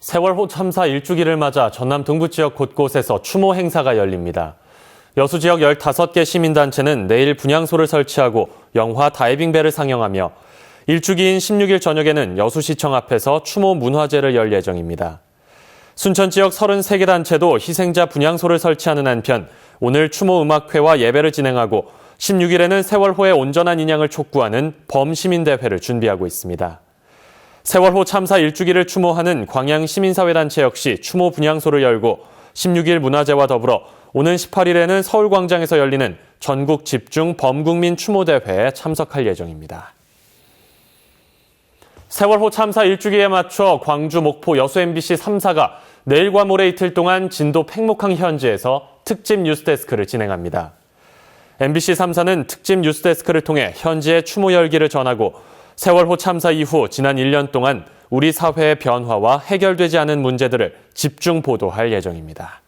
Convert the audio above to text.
세월호 참사 1주기를 맞아 전남 동부 지역 곳곳에서 추모 행사가 열립니다. 여수 지역 15개 시민단체는 내일 분향소를 설치하고 영화 다이빙배를 상영하며 1주기인 16일 저녁에는 여수시청 앞에서 추모 문화제를 열 예정입니다. 순천 지역 33개 단체도 희생자 분향소를 설치하는 한편 오늘 추모 음악회와 예배를 진행하고 16일에는 세월호의 온전한 인양을 촉구하는 범시민대회를 준비하고 있습니다. 세월호 참사 1주기를 추모하는 광양 시민사회단체 역시 추모 분향소를 열고 16일 문화제와 더불어 오는 18일에는 서울광장에서 열리는 전국 집중 범국민 추모대회에 참석할 예정입니다. 세월호 참사 1주기에 맞춰 광주, 목포, 여수 MBC 3사가 내일과 모레 이틀 동안 진도 팽목항 현지에서 특집 뉴스데스크를 진행합니다. MBC 3사는 특집 뉴스데스크를 통해 현지의 추모 열기를 전하고 세월호 참사 이후 지난 1년 동안 우리 사회의 변화와 해결되지 않은 문제들을 집중 보도할 예정입니다.